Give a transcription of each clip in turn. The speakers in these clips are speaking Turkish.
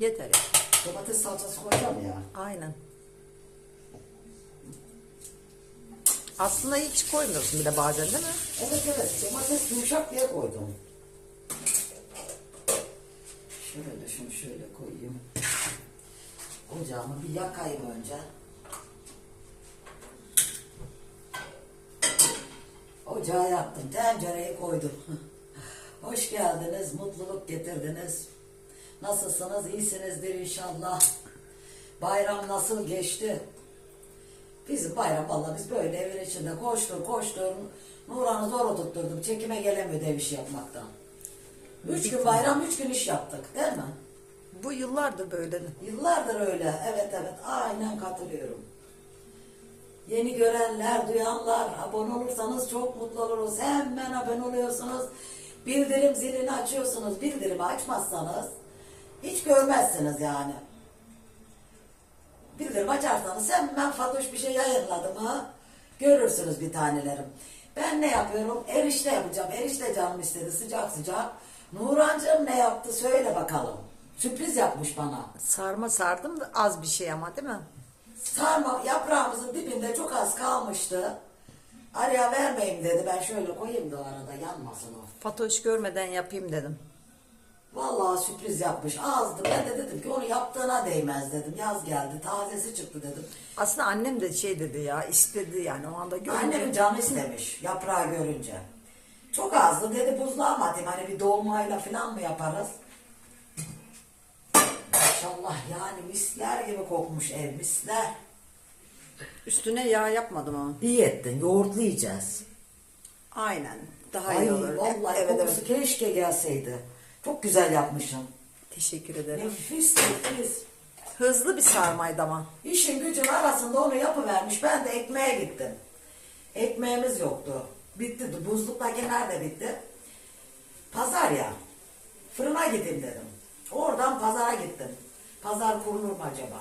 Yeter. Domates salçası koyacağım ya. Aynen. Aslında hiç koymuyorsun bile bazen değil mi? Evet evet domates yumuşak diye koydum. Şöyle şunu şöyle koyayım. Ocağımı bir yakayım önce. Ocağı yaktım, tencereyi koydum. Hoş geldiniz, mutluluk getirdiniz. Nasılsınız, iyisinizdir inşallah. Bayram nasıl geçti? Bizim bayram valla biz böyle evin içinde koştur koştur. Nuran'ı zor oturtturdum. Çekime gelemiyor ev işi yapmaktan. Üç gün bayram, üç gün iş yaptık değil mi? Bu yıllardır böyle. Yıllardır öyle. Evet evet aynen katılıyorum. Yeni görenler, duyanlar abone olursanız çok mutlu oluruz. Hemen abone oluyorsunuz. Bildirim zilini açıyorsunuz. Bildirimi açmazsanız hiç görmezsiniz yani. Bildirim açarsanız hemen Fatoş bir şey yayınladı mı görürsünüz bir tanelerim. Ben ne yapıyorum? Erişte yapacağım. Erişte canım istedi sıcak sıcak. Nurancığım ne yaptı söyle bakalım. Sürpriz yapmış bana. Sarma sardım da az bir şey ama değil mi? Sarma yaprağımızın dibinde çok az kalmıştı. Araya vermeyeyim dedi. Ben şöyle koyayım da o arada yanmasın o. Fatoş görmeden yapayım dedim. Vallahi sürpriz yapmış. Azdı. Ben de dedim ki onu yaptığına değmez dedim. Yaz geldi. Tazesi çıktı dedim. Aslında annem de şey dedi ya istedi yani o anda görünce. Annemin canı istemiş yaprağı görünce. Çok azdı dedi buzluğa mı atayım hani bir dolmayla falan mı yaparız? Maşallah yani misler gibi kokmuş ev misler. Üstüne yağ yapmadım ama. İyi ettin yoğurtlu yiyeceğiz. Aynen. Daha Ay iyi olur. vallahi evet, kokusu evet. keşke gelseydi. Çok güzel yapmışım. Teşekkür ederim. Nefis nefis. Hızlı bir sarmaydı ama. İşin gücün arasında onu yapıvermiş. Ben de ekmeğe gittim. Ekmeğimiz yoktu. Bitti. Buzluktaki nerede bitti? Pazar ya. Fırına gideyim dedim. Oradan pazara gittim. Pazar kurulur mu acaba?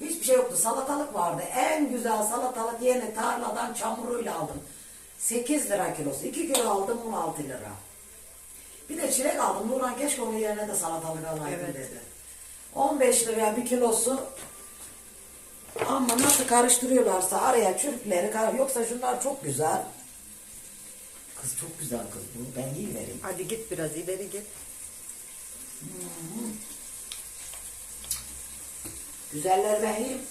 Hiçbir şey yoktu. Salatalık vardı. En güzel salatalık yeni tarladan çamuruyla aldım. 8 lira kilosu. 2 kilo aldım 16 lira. Bir de çilek aldım. Nurhan keşke onun yerine de salatalık alaydım Evet. dedi. 15 liraya bir kilosu ama nasıl karıştırıyorlarsa araya çürükleri kar yoksa şunlar çok güzel. Kız çok güzel kız bu. Ben iyi vereyim. Hadi git biraz ileri git. Güzeller ben yiyeyim.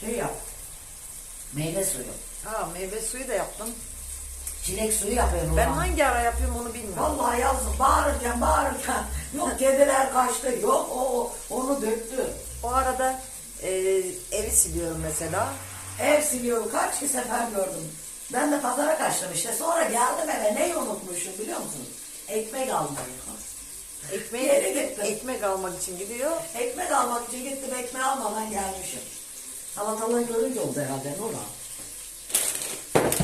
Şey yap. Meyve suyu. Ha meyve suyu da yaptım. Çilek suyu yapıyorum. Ben ulan. hangi ara yapıyorum onu bilmiyorum. Vallahi yazdım bağırırken bağırırken yok kediler kaçtı yok o, onu döktü. O arada e, evi siliyorum mesela. Ev siliyor kaç ki sefer gördüm. Ben de pazara kaçtım işte. Sonra geldim eve neyi unutmuşum biliyor musun? Ekmek almayı. Ekmeği, Yere gittim. ekmek almak için gidiyor. Ekmek almak için gittim ekmeği almadan gelmişim. Salatalığı görünce oldu herhalde Nurhan.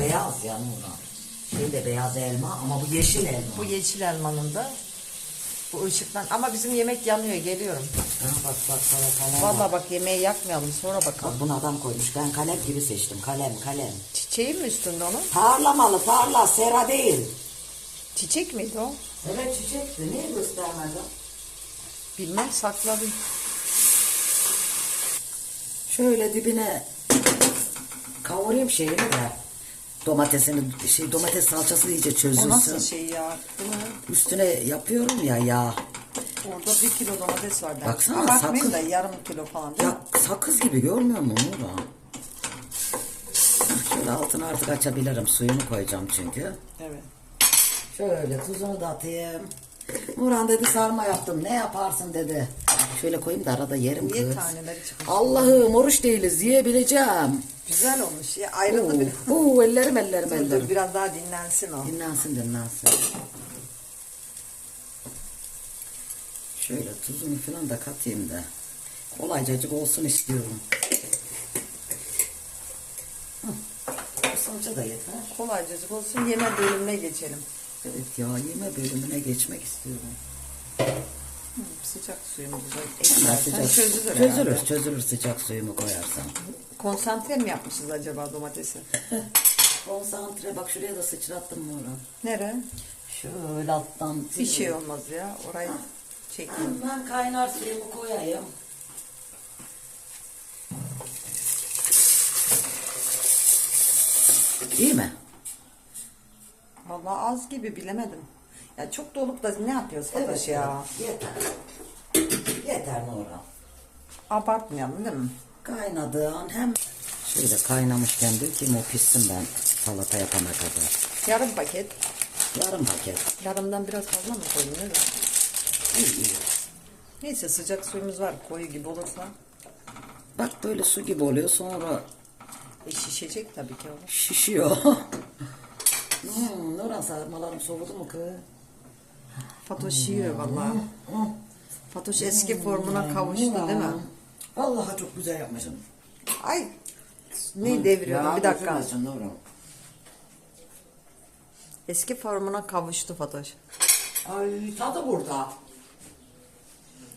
Beyaz ya Nurhan. Şey de beyaz elma ama bu yeşil elma. Bu yeşil elmanın da bu ışıktan ama bizim yemek yanıyor geliyorum. Ha, bak bak salatalığa bak. Vallahi bak yemeği yakmayalım sonra bakalım. Bak bunu adam koymuş. Ben kalem gibi seçtim. Kalem kalem. Çiçeği mi üstünde onun? Parlamalı parla sera değil. Çiçek miydi o? Evet çiçekti. Niye göstermedin? Bilmem sakladım. Şöyle dibine kavurayım şeyini de. Domatesini, şey domates salçası iyice O çözülsün. nasıl şey ya? Bunu Üstüne yapıyorum ya yağ. orada bir kilo domates var. dersin. Baksana, Abartmayın sakız. da yarım kilo falan değil mi? Ya sakız gibi görmüyor musun Nurhan? Şöyle altını artık açabilirim. Suyunu koyacağım çünkü. Evet. Şöyle tuzunu da atayım. Nurhan dedi sarma yaptım. Ne yaparsın dedi. Şöyle koyayım da arada yerim Niye kız. taneleri çıkmış? Allah'ım oruç değiliz yiyebileceğim. Güzel olmuş ya. Ayrıldı Oo, bir. oo, ellerim ellerim Dur, ellerim. dur, biraz daha dinlensin o. Dinlensin dinlensin. Şöyle tuzunu falan da katayım da. Kolaycacık olsun istiyorum. Hı, Bu salça da yeter. Kolaycacık olsun yeme bölümüne geçelim. Evet ya yeme bölümüne geçmek istiyorum. Sıcak suyumuzu Hemen eklersen sıcak- çözülür çözülür, herhalde. çözülür sıcak suyumu koyarsam. Konsantre mi yapmışız acaba domatesi? Konsantre bak şuraya da sıçrattım onu? Nere? Şöyle alttan Bir şey olmaz ya. Orayı çekeyim. Ben kaynar suyumu koyayım. İyi mi? Vallahi az gibi bilemedim. Ya çok dolup da ne yapıyoruz Fatoş ya? Yeter. Yeter Nurhan. Abartmayalım değil mi? Kaynadığın hem... Şöyle kaynamışken dökeyim o pişsin ben salata yapana kadar. Yarım paket. Yarım paket. Yarımdan biraz fazla mı bileyim. İyi iyi. Neyse sıcak suyumuz var. Koyu gibi olursa Bak böyle su gibi oluyor sonra e, şişecek tabii ki o. şişiyor. hmm, Nurhan sarmalarım soğudu mu kız? Fatoş yiyor vallahi. Fatoş eski formuna kavuştu değil mi? Vallahi çok güzel yapmışsın. Ay ne devriyordum bir dakika. Eski formuna kavuştu Fatoş. Ay tadı burada.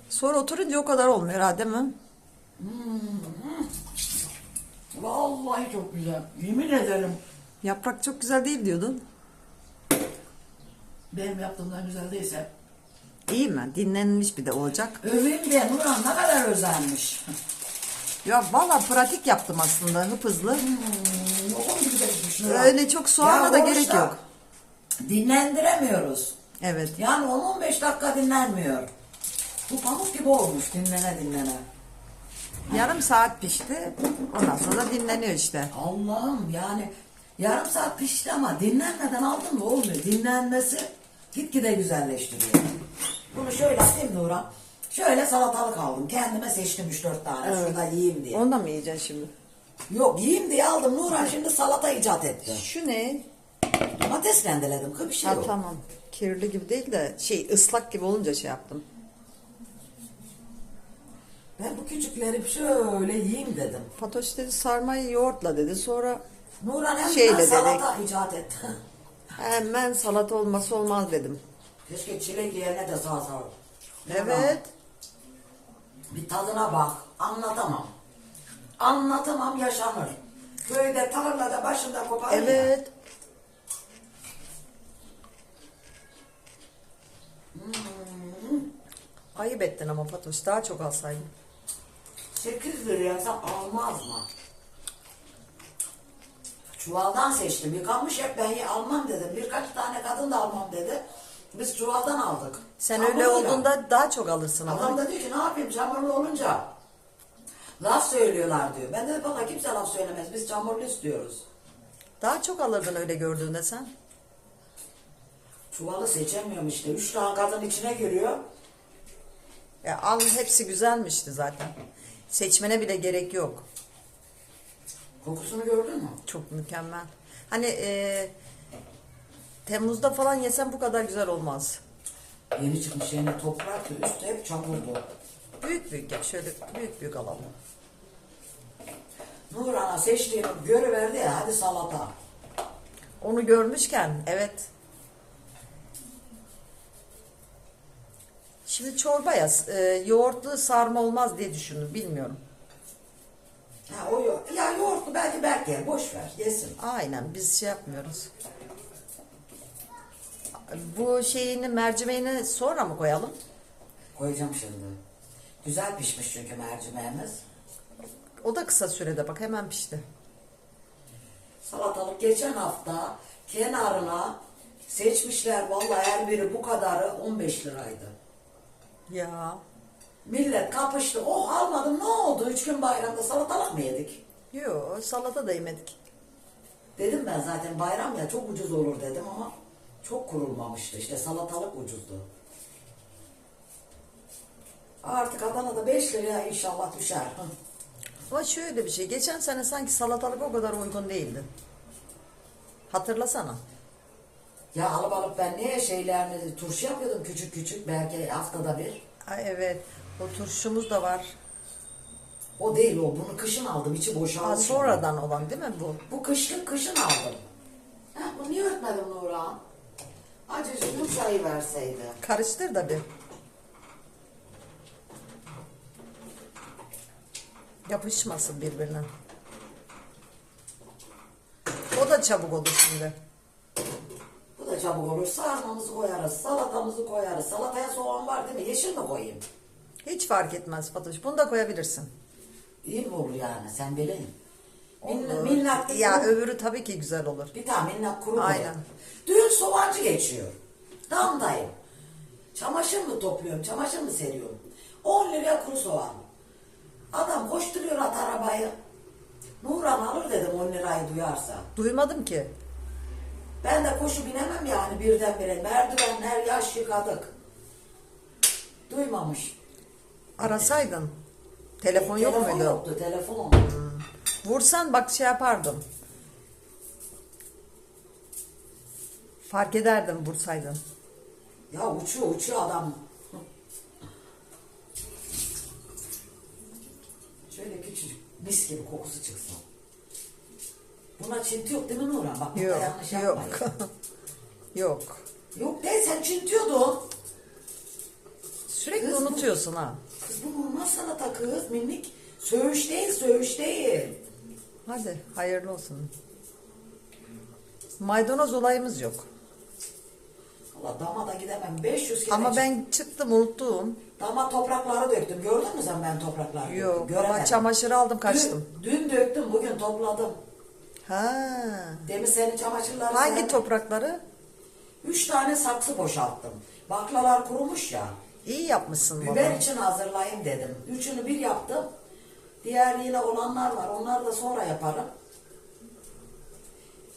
Sonra oturunca o kadar olmuyor ha değil mi? Vallahi çok güzel. Yemin ederim. Yaprak çok güzel değil diyordun. Benim yaptığımdan güzel değilse. İyi mi? Dinlenmiş bir de olacak. Öveyim diye Nurhan ne kadar özenmiş. Ya valla pratik yaptım aslında hıp hızlı. Gibi de gitmiş Nurhan. Öyle çok soğana Ya da gerek yok. Dinlendiremiyoruz. Evet. Yani 10-15 dakika dinlenmiyor. Bu pamuk gibi olmuş dinlene dinlene. Yarım saat pişti. Ondan sonra dinleniyor işte. Allah'ım yani yarım saat pişti ama dinlenmeden aldın mı olmuyor. Dinlenmesi gitgide güzelleştiriyor. Bunu şöyle atayım Nurhan. Şöyle salatalık aldım. Kendime seçtim 3-4 tane. Şurada yiyeyim diye. Ondan mı yiyeceksin şimdi? Yok yiyeyim diye aldım. Nurhan şimdi salata icat etti. Şu ne? Domates rendeledim. Bir şey Ha yok. tamam. Kirli gibi değil de şey ıslak gibi olunca şey yaptım. Ben bu küçükleri şöyle yiyeyim dedim. Fatoş dedi sarmayı yoğurtla dedi. Sonra Nurhan hemen Şeyle salata icat etti. hemen salata olması olmaz dedim. Keşke çilek yerine de salata. Evet. Bir tadına bak. Anlatamam. Anlatamam yaşanır. Köyde tarlada başında kopar ya. Evet. Ayıp ettin ama Fatoş daha çok alsaydın. 8 liraya almaz mı? Çuvaldan seçtim. Yıkanmış hep ben almam dedim. Birkaç tane kadın da almam dedi. Biz çuvaldan aldık. Sen Çamurlu öyle olduğunda daha çok alırsın Adam ama. da diyor ki ne yapayım çamurlu olunca. Laf söylüyorlar diyor. Ben de bana kimse laf söylemez. Biz çamurlu istiyoruz. Daha çok alırdın öyle gördüğünde sen. Çuvalı seçemiyorum işte. Üç tane kadın içine giriyor. Ya al hepsi güzelmişti zaten. Seçmene bile gerek yok. Kokusunu gördün mü? Çok mükemmel. Hani e, Temmuz'da falan yesen bu kadar güzel olmaz. Yeni çıkmış yeni topraktı. Üstü hep çamurdu. Büyük büyük yap. Şöyle büyük büyük alalım. Nurhan'a seçtiğini görüverdi ya hadi salata. Onu görmüşken evet. Şimdi çorba yaz. E, yoğurtlu sarma olmaz diye düşündüm. Bilmiyorum. Ha, o yo ya yoğurtlu belki belki. Boş ver yesin. Aynen biz şey yapmıyoruz. Bu şeyini mercimeğini sonra mı koyalım? Koyacağım şimdi. Güzel pişmiş çünkü mercimeğimiz. O da kısa sürede bak hemen pişti. Salatalık geçen hafta kenarına seçmişler vallahi her biri bu kadarı 15 liraydı. Ya. Millet kapıştı. Oh almadım ne oldu? Üç gün bayramda salatalık mı yedik? Yo salata da yemedik. Dedim ben zaten bayram ya çok ucuz olur dedim ama çok kurulmamıştı. İşte salatalık ucuzdu. Artık Adana'da 5 liraya inşallah düşer. Hı. Ama şöyle bir şey. Geçen sene sanki salatalık o kadar uygun değildi. Hatırlasana. Ya alıp alıp ben ne şeylerini turşu yapıyordum küçük küçük belki haftada bir. Ay evet. O turşumuz da var. O değil o. Bunu kışın aldım. içi boşalmış. Aa, sonradan olan değil mi bu? Bu kışlık kışın aldım. Ha, bunu niye örtmedim Nurhan? Acıcık yumuşayı verseydi. Karıştır da bir. Yapışmasın birbirine. O da çabuk olur şimdi. Bu da çabuk olur. Sarmamızı koyarız, salatamızı koyarız. Salataya soğan var değil mi? Yeşil mi koyayım? Hiç fark etmez Fatoş. Bunu da koyabilirsin. İyi mi olur yani? Sen bilin. Minnak bir Ya kuru- öbürü tabii ki güzel olur. Bir tane minnak kuru Aynen. koyalım. Dün soğancı geçiyor. Damdayım. Çamaşır mı topluyorum, çamaşır mı seriyorum? 10 liraya kuru soğan. Adam koşturuyor at arabayı. Nuran alır dedim 10 lirayı duyarsa. Duymadım ki. Ben de koşu binemem yani birdenbire. Merdivenler yaş yıkadık. Duymamış. Arasaydın. Telefon yok Telefon muydu? yoktu, telefon. Vursan bak şey yapardım. Fark ederdim vursaydın. Ya uçuyor uçuyor adam. Şöyle küçücük mis gibi kokusu çıksın. Buna çinti yok değil mi Nurhan? Bak burada Yok, yanlış yok. yapmayın. yok. Yok değil sen çintiyordun. Sürekli Kız bu- unutuyorsun ha. Kız bu normal salata kız minik. Söğüş değil söğüş değil. Hadi hayırlı olsun. Maydanoz olayımız yok. Allah dama da gidemem. 500 kere Ama ben çıktım unuttum. Dama toprakları döktüm. Gördün mü sen ben toprakları döktüm? Yok ama Göremedim. çamaşırı aldım kaçtım. Dün, dün döktüm bugün topladım. Ha. Demin senin çamaşırları Hangi serdim. toprakları? Üç tane saksı boşalttım. Baklalar kurumuş ya. İyi yapmışsın Biber baba. için hazırlayayım dedim. Üçünü bir yaptım. Diğer yine olanlar var. Onları da sonra yaparım.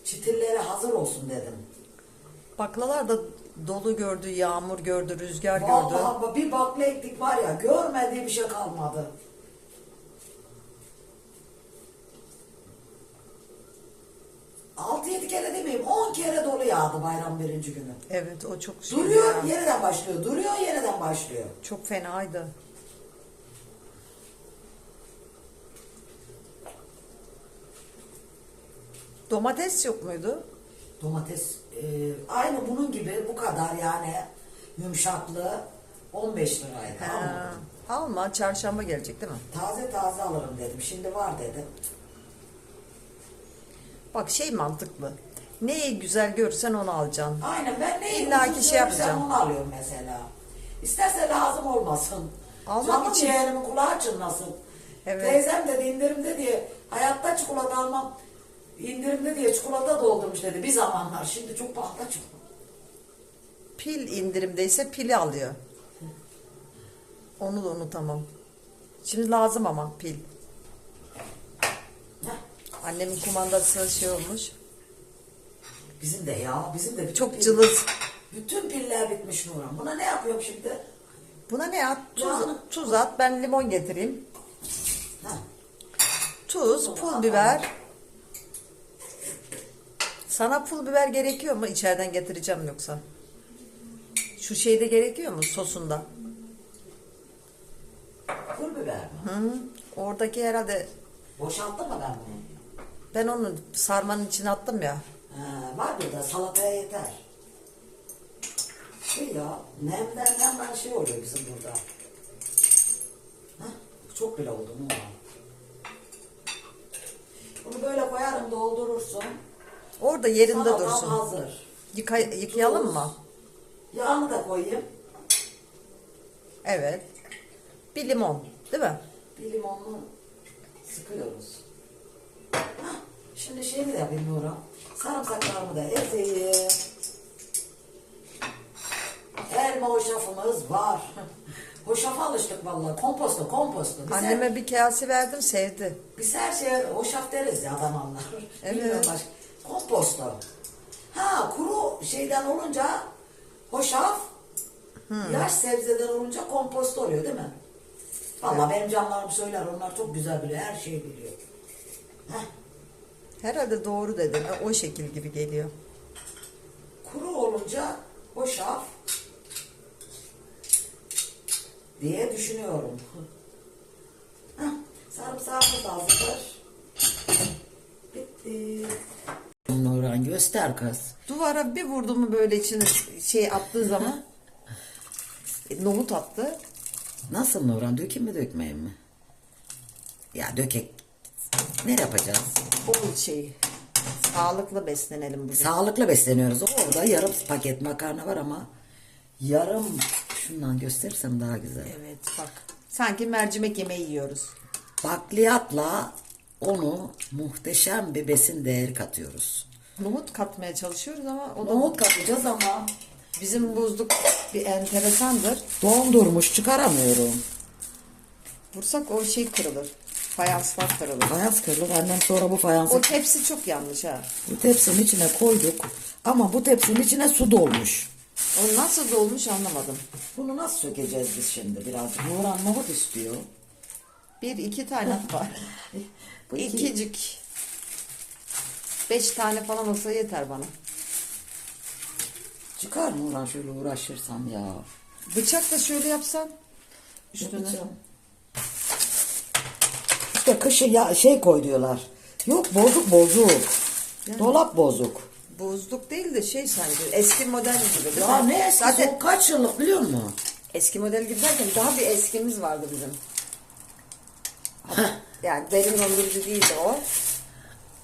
Çitilleri hazır olsun dedim. Baklalar da dolu gördü, yağmur gördü, rüzgar gördü. Vallahi bir bakla ektik var ya görmediği bir şey kalmadı. Altı yedi kere demeyeyim on kere dolu yağdı bayram birinci günü. Evet o çok şey Duruyor ya. yeniden başlıyor. Duruyor yeniden başlıyor. Çok fenaydı. Domates yok muydu? Domates e, aynı bunun gibi bu kadar yani yumuşaklığı 15 liraydı. Ha, alma çarşamba gelecek değil mi? taze taze alırım dedim. Şimdi var dedim. Bak şey mantıklı. Neyi güzel görsen onu alacaksın. Aynen ben neyi İlla ki şey yapacaksın. onu alıyorum mesela. İsterse lazım olmasın. Almak Canım için- yeğenimin kulağı çınlasın. Evet. Teyzem dedi indirimde diye hayatta çikolata almam. indirimde diye çikolata doldurmuş dedi bir zamanlar. Şimdi çok pahalı çıktı. Pil indirimdeyse pili alıyor. Onu da unutamam. Şimdi lazım ama pil. Annemin kumandası şey olmuş. Bizim de ya bizim de Çok cılız. Bütün piller bitmiş Nurhan. Buna ne yapıyorum şimdi? Buna ne at? Tuz, tuz at. Ben limon getireyim. Ha. Tuz, pul biber. Sana pul biber gerekiyor mu? İçeriden getireceğim yoksa. Şu şeyde gerekiyor mu sosunda? Pul biber mi? Hı. Oradaki herhalde Boşalttın mı ben bunu? Ben onu sarmanın içine attım ya. Ha, var burada salataya yeter. Şey ya nemden hemen şey oluyor bizim burada. Hah, çok bile oldu mu? Bunu böyle koyarım doldurursun. Orada yerinde Salatam dursun. hazır. Yıka, yıkayalım Tuz. mı? Yağını da koyayım. Evet. Bir limon, değil mi? Bir limonlu sıkıyoruz. Şimdi şeyini de Nurhan. Sarımsaklarımı da ezeyim. Elma hoşafımız var. Hoşafa alıştık vallahi. Komposto, komposto. Biz, her, Anneme bir kase verdim, sevdi. biz her şeye hoşaf deriz ya adamlar. Evet. Bilmiyorum başka. Komposto. Ha kuru şeyden olunca hoşaf, yaş sebzeden olunca komposto oluyor değil mi? Vallahi benim canlarım söyler. Onlar çok güzel biliyor. Her şeyi biliyor. Heh. Herhalde doğru dedim. O şekil gibi geliyor. Kuru olunca hoşaf diye düşünüyorum. Heh, sarımsağımız da hazır. Bitti. Nurhan göster kız. Duvara bir vurdu mu böyle içine şey attığı zaman e, nohut attı. Nasıl Nurhan? Dökeyim mi dökmeyeyim mi? Ya dökek. Ne yapacağız? O şeyi. Sağlıklı beslenelim bugün. Sağlıklı besleniyoruz. Orada yarım paket makarna var ama yarım şundan gösterirsem daha güzel. Evet bak. Sanki mercimek yemeği yiyoruz. Bakliyatla onu muhteşem bir besin değeri katıyoruz. Nohut katmaya çalışıyoruz ama o da Nohut katacağız ama bizim buzluk bir enteresandır. dondurmuş çıkaramıyorum. Vursak o şey kırılır. Fayanslar kırılır. Fayans kırılır. Annem sonra bu fayansı O tepsi çok yanlış ha. bu tepsinin içine koyduk. Ama bu tepsinin içine su dolmuş. O nasıl dolmuş anlamadım. Bunu nasıl sökeceğiz biz şimdi birazcık? Nurhan nohut istiyor. Bir iki tane var. Bu iki- İkicik. Beş tane falan olsa yeter bana. Çıkar Nurhan şöyle uğraşırsam ya. Bıçak da şöyle yapsan. Üstüne. Yapacağım. Kışı ya şey koy diyorlar. Yok bozuk bozuk. Dolap bozuk. Buzluk değil de şey sanki eski model gibi Ya mi? ne eski Zaten o kaç yıllık biliyor musun? eski model gibi derken daha bir eskimiz vardı bizim. Yani derin dondurucu değildi o.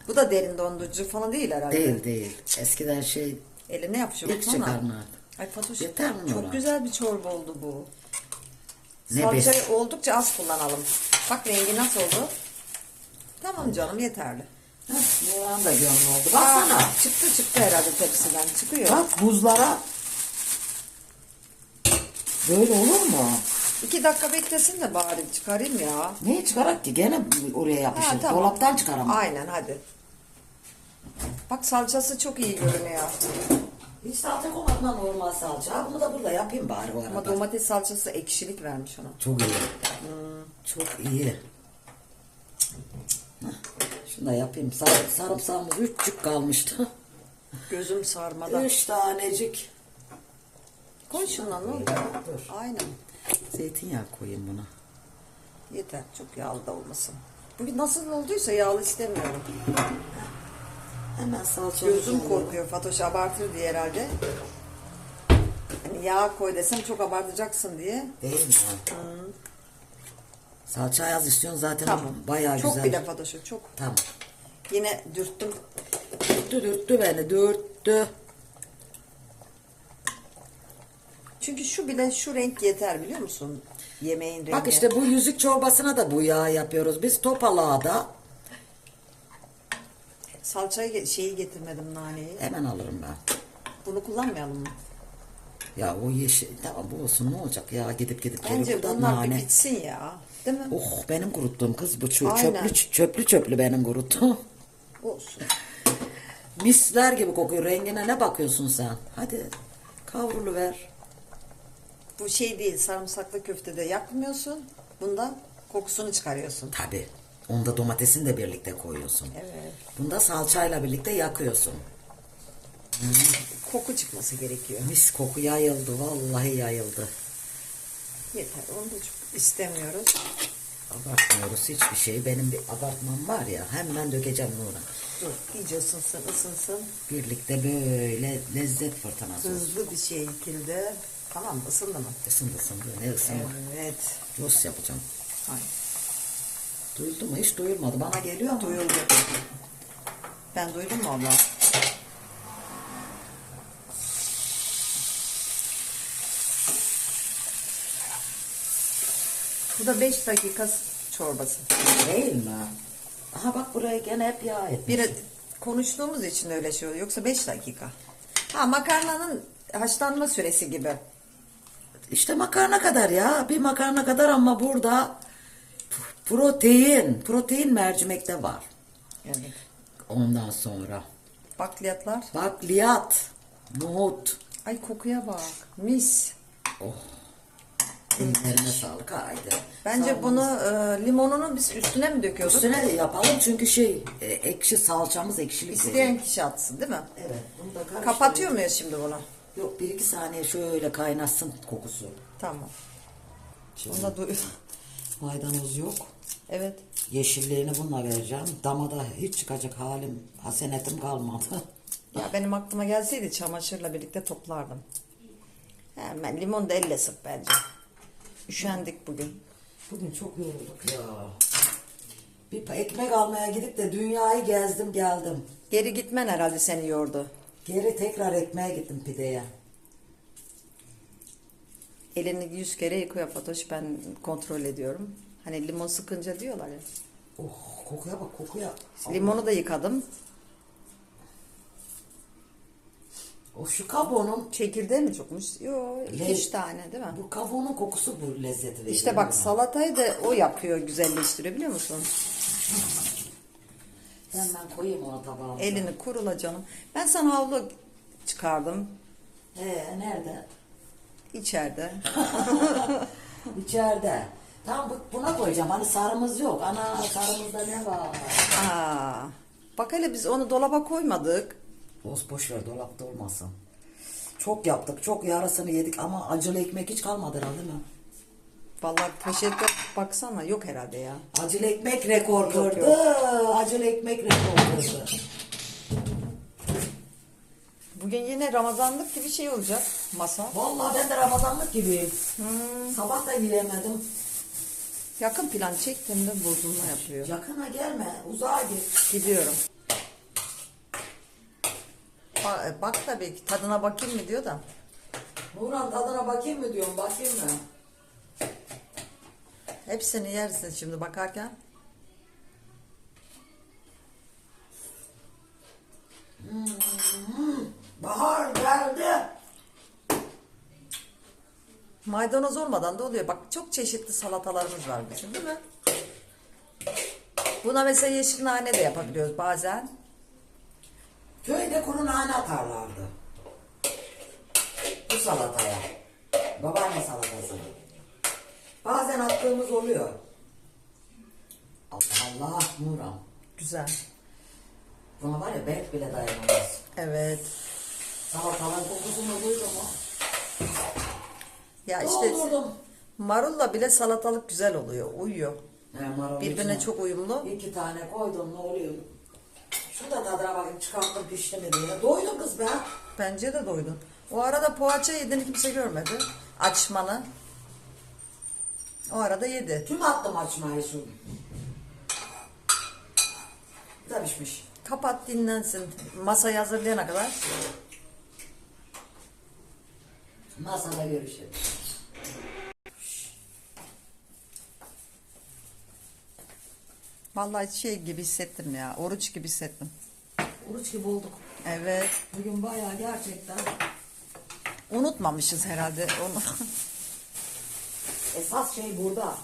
Bu da derin dondurucu falan değil herhalde. Değil değil. Eskiden şey Eline yapışıyor. ilk çıkarlardı. Ay Fatoş Yeter mi çok Nurhan? güzel bir çorba oldu bu. Ne Salçayı oldukça az kullanalım. Bak rengi nasıl oldu? Tamam canım yeterli. Nurhan da gönlü oldu. Baksana. Aa, çıktı çıktı herhalde tepsiden çıkıyor. Bak buzlara. Böyle olur mu? İki dakika beklesin de bari çıkarayım ya. Neyi çıkarak ki? Gene oraya yapışır. Ha, tamam. Dolaptan çıkaramam. Aynen hadi. Bak salçası çok iyi görünüyor. Hiç salça koymadan normal salça. Bunu da burada yapayım bari bu Ama arada. domates salçası ekşilik vermiş ona. Çok iyi. Çok iyi. Şunu da yapayım. Sar, sarımsağımız üçcük kalmıştı. Gözüm sarmadan. Üç tanecik. Koy şundan ne? Dur. Aynen. Zeytinyağı koyayım buna. Yeter. Çok yağlı da olmasın. Bugün nasıl olduysa yağlı istemiyorum. Hemen salça. Gözüm korkuyor Fatoş abartır diye herhalde. Hani yağ koy desem çok abartacaksın diye. Değil mi? Salça az istiyorsun zaten Tamam. bayağı çok güzel. bile Fatoş'a çok. Tamam. Yine dürttüm. Dürttü dürttü beni dürttü. Çünkü şu bile şu renk yeter biliyor musun? Yemeğin rengi. Bak işte bu yüzük çorbasına da bu yağı yapıyoruz. Biz topalığa da Salçayı ge- şeyi getirmedim naneyi. hemen alırım ben. Bunu kullanmayalım mı? Ya o yeşil tamam bu olsun ne olacak ya gidip gidip Bence geliyor. Bu da bunlar bir nane. bitsin ya. Değil mi? Oh benim kuruttuğum kız bu çö- Aynen. çöplü çöplü çöplü benim kuruttuğum. Olsun. Misler gibi kokuyor. Rengine ne bakıyorsun sen? Hadi kavrulu ver. Bu şey değil sarımsaklı köftede yakmıyorsun. Bunda kokusunu çıkarıyorsun. Tabi. Onda domatesini de birlikte koyuyorsun. Evet. Bunda salçayla birlikte yakıyorsun. Koku çıkması gerekiyor. Mis koku yayıldı. Vallahi yayıldı. Yeter onu da çok istemiyoruz. Abartmıyoruz hiçbir şey. Benim bir abartmam var ya. Hemen dökeceğim Nurhan. Dur iyice ısınsın ısınsın. Birlikte böyle lezzet fırtınası olsun. Hızlı bir şekilde. Tamam mı? Isındı mı? Isındı ısındı. Ne ısınma. Evet. Rost yapacağım. Aynen. Duyuldu mu? Hiç duyulmadı. Bana geliyor ama. Duyuldu. Ben duydum mu abla? Bu da 5 dakika çorbası. Değil mi? Aha bak buraya gene hep yağ etmiş. Bir konuştuğumuz için öyle şey oluyor. Yoksa 5 dakika. Ha makarnanın haşlanma süresi gibi. İşte makarna kadar ya. Bir makarna kadar ama burada protein. Protein mercimekte var. Evet. Ondan sonra Bakliyatlar. bakliyat, nohut. Ay kokuya bak. Mis. Oh. Ellerine sağlık. Haydi. Bence Sağ bunu e, limonunu biz üstüne mi döküyorduk? üstüne yapalım çünkü şey e, ekşi salçamız ekşilik. İsteyen kişi atsın değil mi? Evet. Bunu da. Kapatıyor muyuz şimdi bunu? Yok bir iki saniye şöyle kaynasın kokusu. Tamam. Şimdi Onu da duy. maydanoz yok. Evet. Yeşillerini bununla vereceğim. Damada hiç çıkacak halim, hasenetim kalmadı. Ya benim aklıma gelseydi çamaşırla birlikte toplardım. Hemen limon da elle sık bence. Üşendik bugün. Bugün çok yorulduk ya. Bir ekmek almaya gidip de dünyayı gezdim geldim. Geri gitmen herhalde seni yordu. Geri tekrar ekmeğe gittim pideye. Elini yüz kere yıkıyor Fatoş. Ben kontrol ediyorum. Hani limon sıkınca diyorlar ya. Oh kokuya bak kokuya. Limonu da yıkadım. O şu kabuğunun Çekirdeği mi çokmuş? Yo, iki Le- üç tane değil mi? bu kabuğunun kokusu bu lezzeti veriyor. İşte bak salatayı da o yapıyor, güzelleştiriyor biliyor musun? Hemen koyayım onu tabağıma. Elini kurula canım. Ben sana havlu çıkardım Ee nerede? içeride. İçeride. Tamam bu- buna koyacağım. Hani sarımız yok. Ana sarımızda ne var? Aa, bak hele biz onu dolaba koymadık. Boş boş ver dolapta olmasın. Çok yaptık. Çok yarısını yedik ama acılı ekmek hiç kalmadı herhalde değil mi? Vallahi poşette baksana yok herhalde ya. Acılı ekmek rekor Yok, kırdı. Acılı ekmek rekor kırdı. Bugün yine Ramazanlık gibi şey olacak masa. Vallahi ben de Ramazanlık gibiyim. Hmm. Sabah da yiyemedim. Yakın plan çektim de bozulma yapıyor. Yakına gelme. Uzağa git. Gidiyorum. Bak, bak tabii ki tadına bakayım mı diyor da. Nurhan tadına bakayım mı diyorum. Bakayım mı? Hepsini yersin şimdi bakarken. Bahar geldi. Maydanoz olmadan da oluyor. Bak çok çeşitli salatalarımız var bizim değil mi? Buna mesela yeşil nane de yapabiliyoruz bazen. Köyde kuru nane atarlardı. Bu salataya. Babaanne salatası. Bazen attığımız oluyor. Allah Allah Nurhan. Güzel. Buna var ya belki bile dayanamaz. Evet. Salatalığın kokusunu duydun mu? Ya işte Doldurdum. marulla bile salatalık güzel oluyor. Uyuyor. Marul Birbirine içine çok uyumlu. İki tane koydum ne oluyor? Şu da tadına bakayım çıkarttım pişti mi diye. Doydum kız be. Bence de doydun. O arada poğaça yediğini kimse görmedi. Açmanı. O arada yedi. Tüm attım açmayı şu. Güzel pişmiş. Kapat dinlensin. Masayı hazırlayana kadar. Masada görüşelim. Vallahi şey gibi hissettim ya. Oruç gibi hissettim. Oruç gibi olduk. Evet. Bugün bayağı gerçekten Unutmamışız herhalde onu. esas şey burada.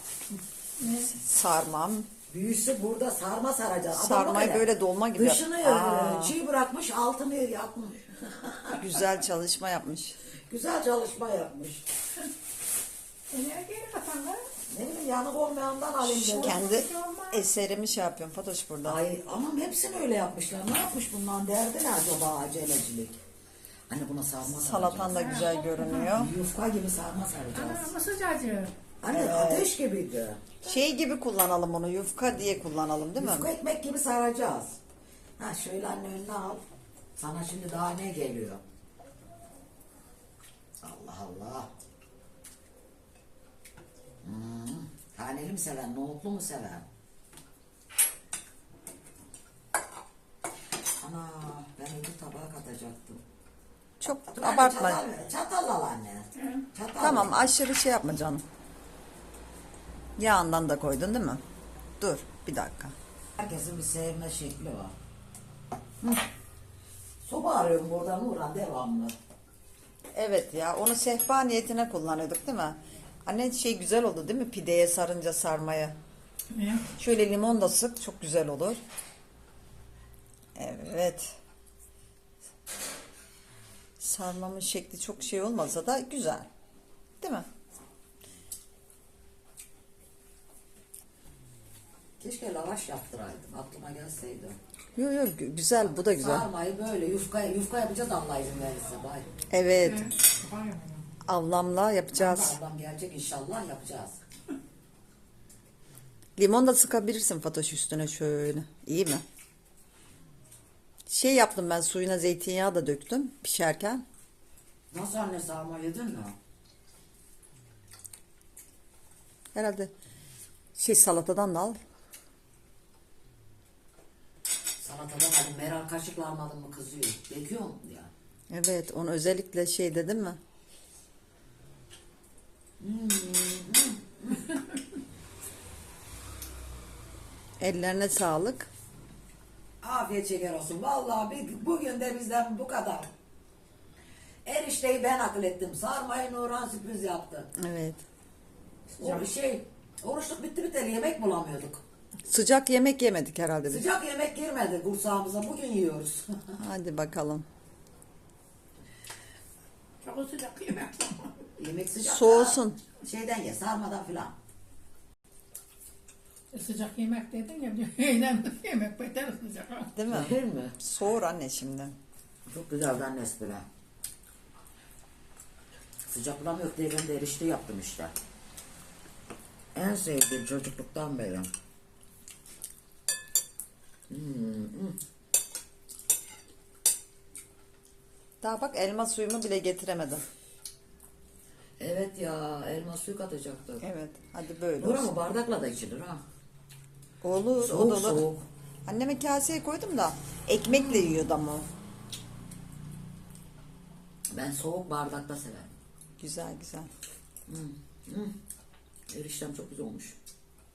Sarmam. Büyüsü burada sarma saracağız. Adam Sarmayı böyle dolma gibi Dışını Aa. e, çiğ bırakmış altını yakmış. Güzel çalışma yapmış. Güzel çalışma yapmış. Enerjiyle kapanlar. Ne bileyim yanık olmayandan alayım dedim. Kendi eserimi şey yapıyorum Fatoş burada. Ay ama hepsini öyle yapmışlar. Ne yapmış bundan derdi ne acaba acelecilik? Hani buna sarma Salatan da güzel görünüyor. Yufka gibi sarma saracağız. Ana mısır cacığı. Hani ateş gibiydi. Şey gibi kullanalım onu. Yufka diye kullanalım değil mi? Yufka ekmek gibi saracağız. Ha şöyle anne önüne al. Sana şimdi daha ne geliyor? Allah Allah. Hmm. Taneli mi seven, nohutlu mu seven? Ana ben öbür tabağa katacaktım. Çok Dur abartma. Çatal, çatal al anne. Çatal. Tamam aşırı şey yapma canım. Yağından da koydun değil mi? Dur bir dakika. Herkesin bir sevme şekli var. Hı. Soba arıyorum buradan Nurhan devamlı. Evet ya onu sehpa niyetine kullanıyorduk değil mi? Anne şey güzel oldu değil mi? Pideye sarınca sarmaya. Ne? Şöyle limon da sık çok güzel olur. Evet. Sarmamın şekli çok şey olmasa da güzel. Değil mi? Keşke lavaş yaptıraydım. Aklıma gelseydi. Yok yok gü- güzel bu da güzel. Sarmayı böyle yufka, yufka yapacağız Allah izin verirse. Bay. Evet. Yapalım. Ablamla yapacağız. Ablam gelecek inşallah yapacağız. Limon da sıkabilirsin Fatoş üstüne şöyle. İyi mi? Şey yaptım ben suyuna zeytinyağı da döktüm pişerken. Nasıl anne sarma yedin mi? Herhalde şey salatadan da al. salatadan aldım. Meral kaşıkla almadın mı kızıyor. Bekliyorum ya. Evet onu özellikle şey dedin mi? Ellerine sağlık. Afiyet şeker olsun. Vallahi bir, bugün de bizden bu kadar. Erişteyi ben akıl ettim. Sarmayı Nurhan sürpriz yaptı. Evet. O şey, oruçluk bitti biteli yemek bulamıyorduk. Sıcak yemek yemedik herhalde biz. Sıcak yemek girmedi kursağımıza. Bugün yiyoruz. Hadi bakalım. Çok sıcak yemek. Yemek sıcak. Soğusun. Şeyden ye, sarmadan filan. sıcak yemek dedin ya. Eğlen yemek beter sıcak. Değil mi? Değil mi? Soğur anne şimdi. Çok güzeldi anne espri. Sıcak bulamıyor diye ben de erişte yaptım işte. En sevdiğim çocukluktan beri. Daha bak elma suyumu bile getiremedim. Evet ya elma suyu katacaktık. Evet. Hadi böyle Bura olsun. mı bardakla da içilir ha? Olur. o Soğuk da olur. soğuk. Anneme kaseye koydum da ekmekle yiyordu ama. o. Ben soğuk bardakta severim. Güzel güzel. Eriştem çok güzel olmuş.